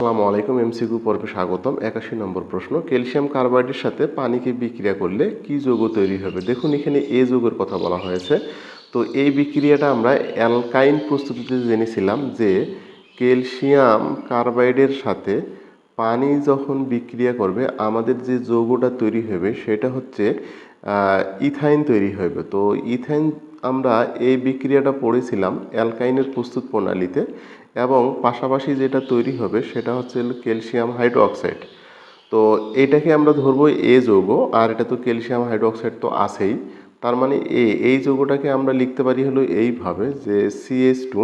আসসালামু আলাইকুম, এমসিকিউ পর্বে স্বাগতম। একাশি নম্বর প্রশ্ন, ক্যালসিয়াম কার্বাইডের সাথে পানিকে বিক্রিয়া করলে কি যৌগ তৈরি হবে? দেখুন, এখানে এ যৌগের কথা বলা হয়েছে। তো এই বিক্রিয়াটা আমরা অ্যালকাইন প্রস্তুতিতে জেনেছিলাম যে ক্যালসিয়াম কার্বাইডের সাথে পানি যখন বিক্রিয়া করবে, আমাদের যে যৌগটা তৈরি হবে সেটা হচ্ছে ইথাইন তৈরি হবে। তো ইথাইন আমরা এই বিক্রিয়াটা পড়েছিলাম অ্যালকাইনের প্রস্তুত প্রণালীতে এবং পাশাপাশি যেটা তৈরি হবে সেটা হচ্ছে ক্যালসিয়াম হাইড্রোক্সাইড। তো এটাকে আমরা ধরবো এ যৌগ, আর এটা তো ক্যালসিয়াম হাইড্রোক্সাইড তো আছেই। তার মানে এ, এই যৌগটাকে আমরা লিখতে পারি হলো এইভাবে যে সিএস টু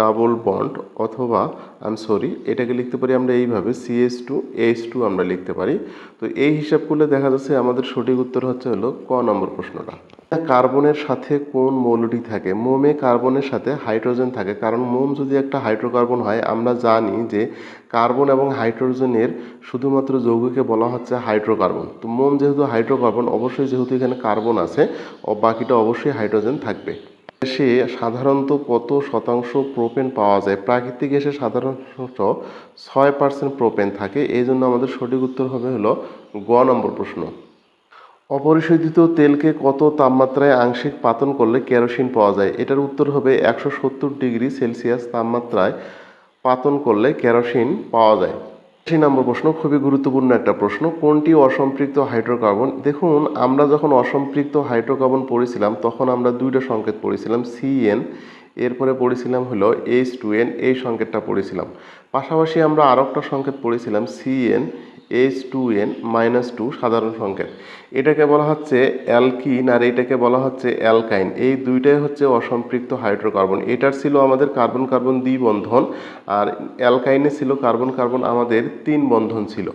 ডাবল বন্ড অথবা আই সরি এটাকে লিখতে পারি আমরা এইভাবে সিএস টু এইচ টু আমরা লিখতে পারি। তো এই হিসাব করলে দেখা যাচ্ছে আমাদের সঠিক উত্তর হচ্ছে হলো ক নম্বর প্রশ্নটা। কার্বনের সাথে কোন মৌলটি থাকে? মোমে কার্বনের সাথে হাইড্রোজেন থাকে। কারণ মোম যদি একটা হাইড্রোকার্বন হয়, আমরা জানি যে কার্বন এবং হাইড্রোজেনের শুধুমাত্র যৌগকে বলা হচ্ছে হাইড্রোকার্বন। তো মোম যেহেতু হাইড্রোকার্বন, অবশ্যই যেহেতু এখানে কার্বন আছে বাকিটা অবশ্যই হাইড্রোজেন থাকবে। দেশে সাধারণত কত শতাংশ প্রোপেন পাওয়া যায়? প্রাকৃতিক গ্যাসে সাধারণত ছয় পার্সেন্ট প্রোপেন থাকে। এই জন্য আমাদের সঠিক উত্তর হবে হলো গ নম্বর প্রশ্ন। অপরিশোধিত তেলকে কত তাপমাত্রায় আংশিক পাতন করলে কেরোসিন পাওয়া যায়? এটার উত্তর হবে একশো সত্তর ডিগ্রি সেলসিয়াস তাপমাত্রায় পাতন করলে কেরোসিন পাওয়া যায়। সেই নম্বর প্রশ্ন, খুবই গুরুত্বপূর্ণ একটা প্রশ্ন, কোনটি অসম্পৃক্ত হাইড্রোকার্বন? দেখুন, আমরা যখন অসম্পৃক্ত হাইড্রোকার্বন পড়েছিলাম, তখন আমরা দুইটা সংকেত পড়েছিলাম সিএন এরপরে পড়েছিলাম হলো এইচ টু এন এই সংকেতটা পড়েছিলাম। পাশাপাশি আমরা আরও একটা সংকেত পড়েছিলাম CN H two N minus two সাধারণ সংকেত। এটাকে বলা হচ্ছে অ্যালকিন আর এটাকে বলা হচ্ছে অ্যালকাইন। এই দুইটাই হচ্ছে অসম্পৃক্ত হাইড্রোকার্বন। এটার ছিল আমাদের কার্বন কার্বন দ্বিবন্ধন আর অ্যালকাইনে ছিল কার্বন কার্বন আমাদের তিন বন্ধন ছিল।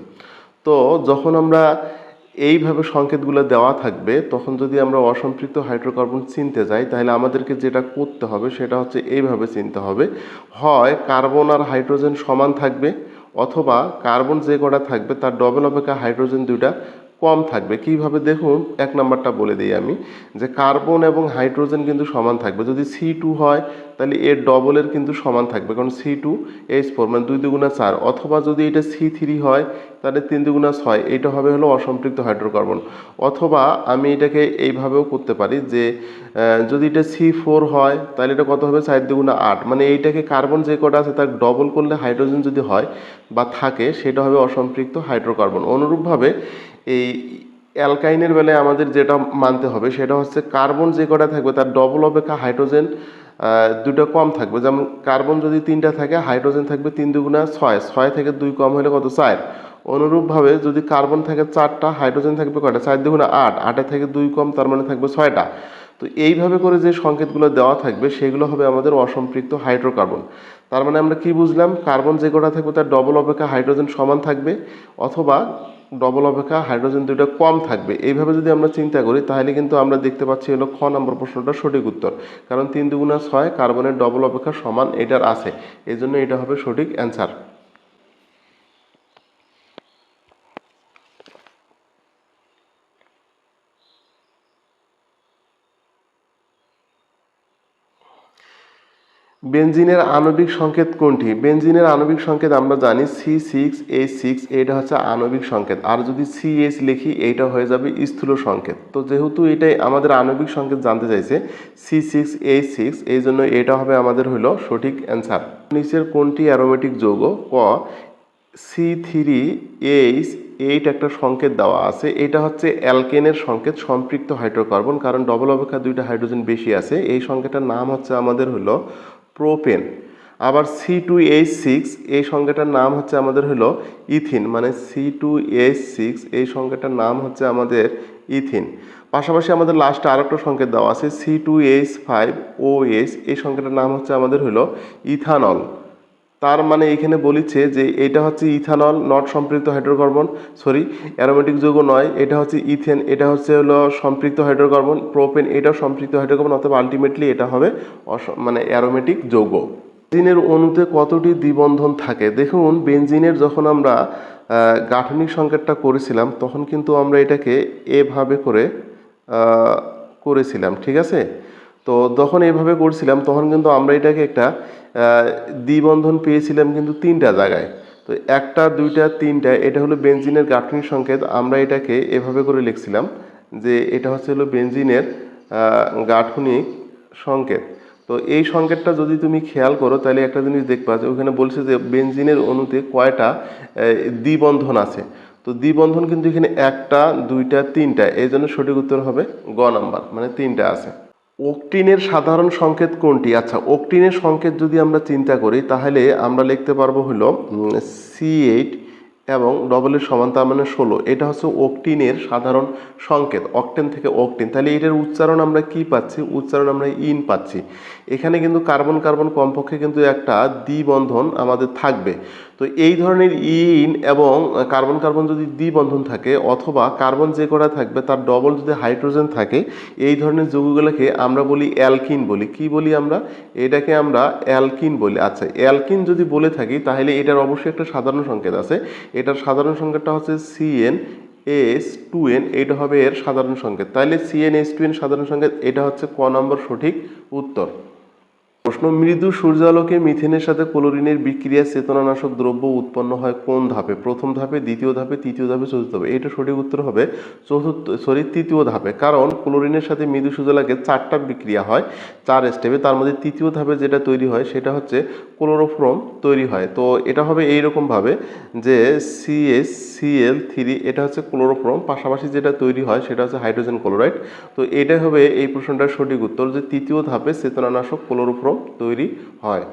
তো যখন আমরা এইভাবে সংকেতগুলো দেওয়া থাকবে, তখন যদি আমরা অসম্পৃক্ত হাইড্রোকার্বন চিনতে যাই, তাহলে আমাদেরকে যেটা করতে হবে সেটা হচ্ছে এইভাবে চিনতে হবে, হয় কার্বন আর হাইড্রোজেন সমান থাকবে অথবা কার্বন যে কটা থাকবে তার ডবল অপেক্ষা হাইড্রোজেন দুইটা কম থাকবে। কীভাবে? দেখুন, এক নাম্বারটা বলে দিই আমি, যে কার্বন এবং হাইড্রোজেন কিন্তু সমান থাকবে। যদি সি টু হয়, তাহলে এর ডবলের কিন্তু সমান থাকবে। কারণ সি টু, এইচ ফোর মানে দুই দুগুণা চার। অথবা যদি এটা সি থ্রি হয়, তাহলে তিন দুগুণা ছয়। এটা হবে হলো অসম্পৃক্ত হাইড্রোকার্বন। অথবা আমি এটাকে এইভাবেও করতে পারি যে যদি এটা সি ফোর হয়, তাহলে এটা কত হবে? চার দুগুণা আট। মানে এইটাকে কার্বন যে কটা আছে, তার ডবল করলে হাইড্রোজেন যদি হয় বা থাকে, সেটা হবে অসম্পৃক্ত হাইড্রোকার্বন। অনুরূপভাবে এই অ্যালকাইনের বেলায় আমাদের যেটা মানতে হবে সেটা হচ্ছে কার্বন যে কটা থাকবে তার ডবল অপেক্ষা হাইড্রোজেন দুটো কম থাকবে। যেমন কার্বন যদি তিনটা থাকে হাইড্রোজেন থাকবে তিন দুগুণা ছয়। ছয় থেকে দুই কম হলে কত? চার। অনুরূপভাবে যদি কার্বন থাকে চারটা হাইড্রোজেন থাকবে কয়টা? চার দুগুণা আট। আটে থেকে দুই কম, তার মানে থাকবে ছয়টা। তো এইভাবে করে যে সংকেতগুলো দেওয়া থাকবে, সেগুলো হবে আমাদের অসম্পৃক্ত হাইড্রোকার্বন। তার মানে আমরা কি বুঝলাম? কার্বন যে কটা থাকবে তার ডবল অপেক্ষা হাইড্রোজেন সমান থাকবে, অথবা ডবল অপেক্ষা হাইড্রোজেন দুইটা কম থাকবে। এইভাবে যদি আমরা চিন্তা করি, তাহলে কিন্তু আমরা দেখতে পাচ্ছি হলো খ নম্বর প্রশ্নটা সঠিক উত্তর। কারণ তিন দুগুণা ছয় কার্বনের ডবল অপেক্ষা সমান, এটার আছে। এই জন্য এটা হবে সঠিক অ্যান্সার বেনজিনের আণবিক সংকেত কোনটি? বেনজিনের আণবিক সংকেত আমরা জানি সি সিক্স এইচ সিক্স এটা হচ্ছে আণবিক সংকেত। আর যদি সি এইচ লিখি এইটা হয়ে যাবে স্থূল সংকেত। তো যেহেতু এটাই আমাদের আণবিক সংকেত জানতে চাইছে সি সিক্স এইচ সিক্স এই জন্য এটা হবে আমাদের হলো সঠিক অ্যান্সার। নিচের কোনটি অ্যারোমেটিক যৌগ? ক সি থ্রি এইচ এইট একটা সংকেত দেওয়া আছে। এটা হচ্ছে অ্যালকেনের সংকেত, সম্পৃক্ত হাইড্রোকার্বন, কারণ ডবল অপেক্ষা দুইটা হাইড্রোজেন বেশি আছে। এই সংকেতটার নাম হচ্ছে আমাদের হলো প্রোপেন আবার সি টু এইচ সিক্স এই সংখ্যাটার নাম হচ্ছে আমাদের হলো ইথিন মানে সি টু এইচ সিক্স এই সংখ্যাটার নাম হচ্ছে আমাদের ইথিন পাশাপাশি আমাদের লাস্টে আরেকটা সংকেত দেওয়া আছে C two H five O H এই সংখ্যাটার নাম হচ্ছে আমাদের হলো ইথানল তার মানে এখানে বলেছে যে এটা হচ্ছে ইথানল নট সম্পৃক্ত হাইড্রোকার্বন সরি অ্যারোমেটিক যৌগ নয়, এটা হচ্ছে ইথেন, এটা হচ্ছে হলো সম্পৃক্ত হাইড্রোকার্বন প্রোপেন এটাও সম্পৃক্ত হাইড্রোকার্বন অথবা আলটিমেটলি এটা হবে মানে অ্যারোমেটিক যৌগ। বেনজিনের অণুতে কতটি দ্বিবন্ধন থাকে? দেখুন বেনজিনের যখন আমরা গাঠনিক সংকেতটা করেছিলাম, তখন কিন্তু আমরা এটাকে এভাবে করে করেছিলাম, ঠিক আছে? তো যখন এইভাবে করছিলাম, তখন কিন্তু আমরা এটাকে একটা দ্বিবন্ধন পেয়েছিলাম কিন্তু তিনটা জায়গায়। তো একটা, দুইটা, তিনটা, এটা হলো বেঞ্জিনের গাঠনিক সংকেত। আমরা এটাকে এভাবে করে লিখছিলাম যে এটা হচ্ছে হলো বেঞ্জিনের গাঠনিক সংকেত। তো এই সংকেতটা যদি তুমি খেয়াল করো, তাহলে একটা জিনিস দেখবা যে ওখানে বলছে যে বেঞ্জিনের অণুতে কয়টা দ্বিবন্ধন আছে। তো দ্বিবন্ধন কিন্তু এখানে একটা, দুইটা, তিনটা, এই জন্য সঠিক উত্তর হবে গ নাম্বার মানে তিনটা আছে। ওকটিনের সাধারণ সংকেত কোনটি? আচ্ছা ওকটিনের সংকেত যদি আমরা চিন্তা করি, তাহলে আমরা লিখতে পারব হলো সি এইট এবং ডবলের সমান তার মানে ষোলো। এটা হচ্ছে ওকটিনের সাধারণ সংকেত, অকটেন থেকে ওকটিন তাহলে এটার উচ্চারণ আমরা কি পাচ্ছি? উচ্চারণ আমরা ইন পাচ্ছি। এখানে কিন্তু কার্বন কার্বন কমপক্ষে কিন্তু একটা দ্বিবন্ধন আমাদের থাকবে। তো এই ধরনের ইন এবং কার্বন কার্বন যদি দ্বিবন্ধন থাকে অথবা কার্বন যে কটা থাকবে তার ডবল যদি হাইড্রোজেন থাকে, এই ধরনের যৌগগুলোকে আমরা বলি অ্যালকিন বলি। কি বলি আমরা? এটাকে আমরা অ্যালকিন বলি। আচ্ছা অ্যালকিন যদি বলে থাকি, তাহলে এটার অবশ্যই একটা সাধারণ সংকেত আছে। এটার সাধারণ সংকেতটা হচ্ছে সিএন এস টু এন এটা হবে এর সাধারণ সংকেত। তাহলে সিএন এস টু এন সাধারণ সংকেত, এটা হচ্ছে ক নম্বর সঠিক উত্তর। প্রশ্ন, মৃদু সূর্যালোকে মিথেনের সাথে ক্লোরিনের বিক্রিয়া চেতনানাশক দ্রব্য উৎপন্ন হয় কোন ধাপে? প্রথম ধাপে, দ্বিতীয় ধাপে, তৃতীয় ধাপে, চতুর্থ ধাপে? এটা সঠিক উত্তর হবে চতুর্থ সরি তৃতীয় ধাপে। কারণ ক্লোরিনের সাথে মৃদু সূর্যালোকে চারটা বিক্রিয়া হয়, চার স্টেপে তার মধ্যে তৃতীয় ধাপে যেটা তৈরি হয়, সেটা হচ্ছে ক্লোরোফ্রম তৈরি হয়। তো এটা হবে এইরকমভাবে যে সিএস সিএল থ্রি এটা হচ্ছে ক্লোরোফ্রম। পাশাপাশি যেটা তৈরি হয়, সেটা হচ্ছে হাইড্রোজেন ক্লোরাইড। তো এটা হবে এই প্রশ্নটার সঠিক উত্তর যে তৃতীয় ধাপে চেতনানাশক ক্লোরোফ্রম তৈরি হয়।